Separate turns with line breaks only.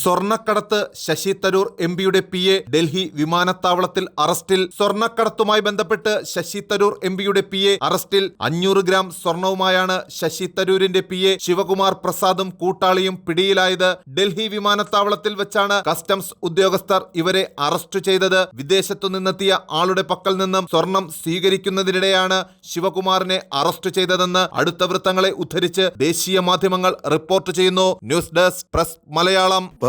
സ്വർണക്കടത്ത് ശശി തരൂർ എം പിയുടെ P A Delhi വിമാനത്താവളത്തിൽ അറസ്റ്റിൽ സ്വർണക്കടത്തുമായി ബന്ധപ്പെട്ട് ശശി തരൂർ എം പിയുടെ പി എ അറസ്റ്റിൽ അഞ്ഞൂറ് ഗ്രാം സ്വർണവുമായാണ് ശശി തരൂരിന്റെ പി എ ശിവകുമാർ പ്രസാദും കൂട്ടാളിയും പിടിയിലായത്. ഡൽഹി വിമാനത്താവളത്തിൽ വെച്ചാണ് കസ്റ്റംസ് ഉദ്യോഗസ്ഥർ ഇവരെ അറസ്റ്റ് ചെയ്തത്. വിദേശത്തു നിന്നെത്തിയ ആളുടെ പക്കൽ നിന്നും സ്വർണം സ്വീകരിക്കുന്നതിനിടെയാണ് ശിവകുമാറിനെ അറസ്റ്റ് ചെയ്തതെന്ന് അടുത്ത വൃത്തങ്ങളെ ഉദ്ധരിച്ച് ദേശീയ മാധ്യമങ്ങൾ റിപ്പോർട്ട് ചെയ്യുന്നു. News desk press Malayalam.